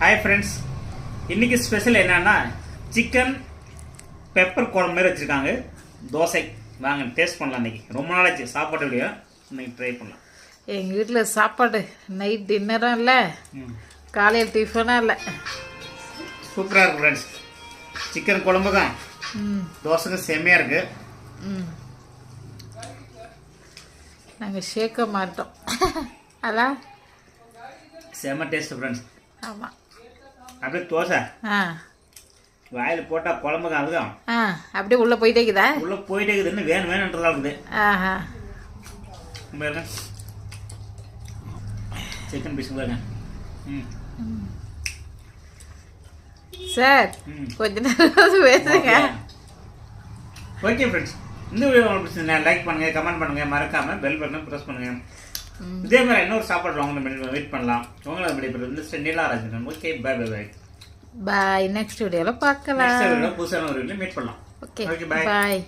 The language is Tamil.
ஹாய் ஃப்ரெண்ட்ஸ் இன்னைக்கு ஸ்பெஷல் என்னன்னா சிக்கன் பெப்பர் குழம்பு மாதிரி வச்சுருக்காங்க. தோசை. வாங்க டேஸ்ட் பண்ணலாம் இன்னைக்கு. ரொம்ப நாளாச்சு. சாப்பாடு இல்லையா? இன்னைக்கு ட்ரை பண்ணலாம். எங்கள் வீட்டில் சாப்பாடு நைட் டின்னரும் இல்லை ம். காலையில் டிஃபனும் இல்லை. சூப்பராக இருக்கு ஃப்ரெண்ட்ஸ் சிக்கன் குழம்பு தான். ம். தோசைக்கு செம்மையாக இருக்குது ம். நாங்கள் சேர்க்க மாட்டோம் அதான். செம்ம டேஸ்ட் ஃப்ரெண்ட்ஸ் ஆமாம் அப்படியே தோசை. வாயில் போட்டால் குழம்பு ஆ அப்படியே உள்ளே போயிட்டே இருக்குதா? உள்ளே போயிட்டே இருக்குது. இன்னும் வேணும் வேணுன்றதா இருக்குது. ஆஹா. சிக்கன் பீஸ் பாருங்க. ம். சார் கொஞ்ச நேரம் பேசுங்க. ஓகே. ஃப்ரெண்ட்ஸ் இந்த வீடியோ உங்களுக்கு பிடிச்சிருந்தா லைக் பண்ணுங்க கமெண்ட் பண்ணுங்க. மறக்காம பெல் பட்டனை ப்ரெஸ் பண்ணுங்க. ம். இதே மாதிரி இன்னொரு சாப்பாடு வாங்க வெயிட் பண்ணலாம். உங்களை விடைபெறும் mister Neelarajan okay bye bye bye bye next வீடியோவில் பார்க்கலாம். புதுசான ஒரு வீடியோ மீட் பண்ணலாம். ஓகே. பாய்